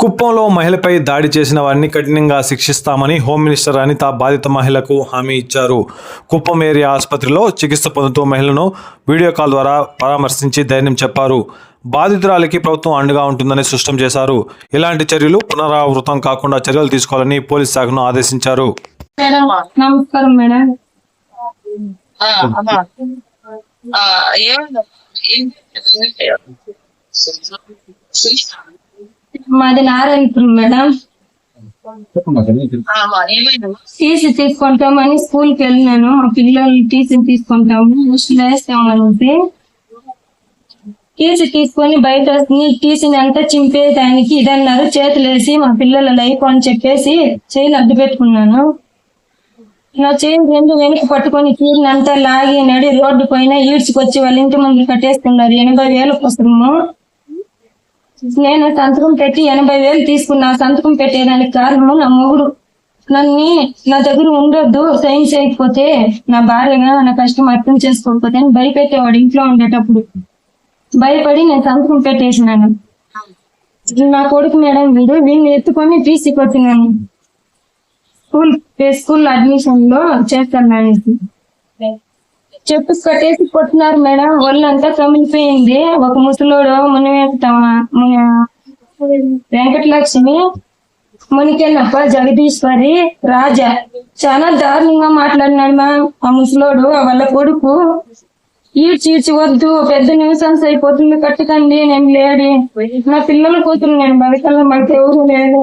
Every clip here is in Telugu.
కుప్పంలో మహిళపై దాడి చేసిన వారిని కఠినంగా శిక్షిస్తామని హోమ్ మినిస్టర్ అనిత బాధిత మహిళకు హామీ ఇచ్చారు. కుప్పం ఏరియా ఆసుపత్రిలో చికిత్స పొందుతూ మహిళను వీడియో కాల్ ద్వారా పరామర్శించి ధైర్యం చెప్పారు. బాధితురాలికి ప్రభుత్వం అండగా ఉంటుందని స్పష్టం చేశారు. ఇలాంటి చర్యలు పునరావృతం కాకుండా చర్యలు తీసుకోవాలని పోలీస్ శాఖను ఆదేశించారు. నమస్కారం మేడం? ఏం? మాది నారాయణపురం మేడం? టీసీ తీసుకుంటామని స్కూల్కి వెళ్ళినాను. మా పిల్లలు టీసీ తీసుకుంటాము వేస్తామని టీసీ తీసుకొని బయట టీసీని అంతా చింపేదానికి ఇదన్నారు. చేతులు వేసి మా పిల్లల లైఫ్ అని చెప్పేసి చేయిని అడ్డు పెట్టుకున్నాను. నా చేయి రెండు వెనక్కి పట్టుకొని చీరని అంతా లాగి నడి రోడ్డు పైన ఈడ్చుకొచ్చి వాళ్ళ ఇంటి ముందు కట్టేస్తున్నారు. ఎనభై వేల కోసము. నేను సంతకం పెట్టి ఎనభై వేలు తీసుకున్నా. సంతకం పెట్టేదానికి కారణము నా మొగుడు. నన్ను నా దగ్గర ఉండొద్దు సైన్ చేయకపోతే నా భార్యగా నా కష్టం అర్థం చేసుకోకపోతే అని భయపెట్టేవాడు ఇంట్లో ఉండేటప్పుడు. భయపడి నేను సంతకం పెట్టేసినాను. నా కొడుకు మేడం వీడు వీడిని ఎత్తుకొని తీసి వచ్చినాను స్కూల్ స్కూల్ అడ్మిషన్లో చేస్తాను అనేసి చెప్పు కట్టేసి కొట్టినారు మేడం. ఒళ్ళంతా కమిలిపోయింది. ఒక ముసలోడు మునివేస్తామ వెంకటలక్ష్మి మునికెళ్ళప్ప జగదీశ్వరి రాజా. చాలా దారుణంగా మాట్లాడినాడు మా ఆ ముసలోడు ఆ వాళ్ళ కొడుకు. ఈడ్చి ఈడ్చి వద్దు పెద్ద న్యూసెన్స్ అయిపోతుంది కట్టకండి నేను లేడి. నా పిల్లల కూతురు నేను బతకాల మనకి ఎవరు లేదు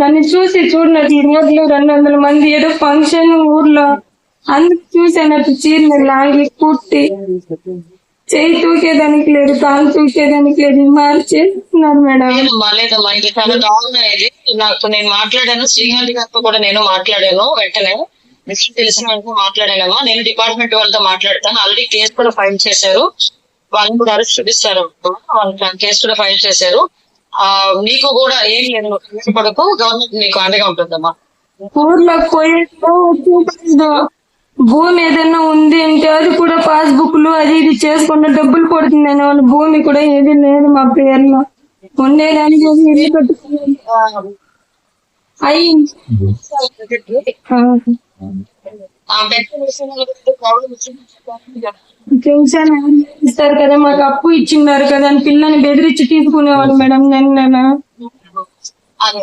నన్ను చూసి చూడండి ఈ రోజులో రెండు వందల మంది ఏదో ఫంక్షన్ ఊర్లో అందుకు చూసానట్టు చీరని లాగి కుట్టి చేయి తూకేదానికి లేదు కాలు తూకేదానికి లేదు మార్చేస్తున్నారు మేడం. లేదమ్మా, ఇది చాలా దారుణం ఇది నాకు నేను మాట్లాడాను. శ్రీకాంత్ గారితో కూడా నేను మాట్లాడాను వెంటనే. విషయం తెలిసిన వెంటనే మాట్లాడానమ్మా. నేను డిపార్ట్మెంట్ వాళ్ళతో మాట్లాడతాను. ఆల్రెడీ కేసు కూడా ఫైల్ చేశారు. వాళ్ళని కూడా అరెస్ట్ చూపిస్తారు వాళ్ళ కేసు కూడా ఫైల్ చేశారు. ఆ నీకు కూడా ఏం లేదు. పడకు. గవర్నమెంట్ నీకు అండగా ఉంటుందమ్మా. చూపించదు భూమి ఏదైనా ఉంది అంటే అది కూడా పాస్బుక్లు అది ఇది చేసుకుంటే డబ్బులు కొడుతుంది వాళ్ళు భూమి కూడా ఏది లేదు మా పేర్లో. ఉండేదానికి ఇల్లు కట్టుకున్నాను అయ్యి పెన్షన్ ఇస్తారు కదా మాకు అప్పు ఇచ్చిన్నారు కదా అని పిల్లని బెదిరించి తీసుకునేవాడు మేడం నేను నేను అదే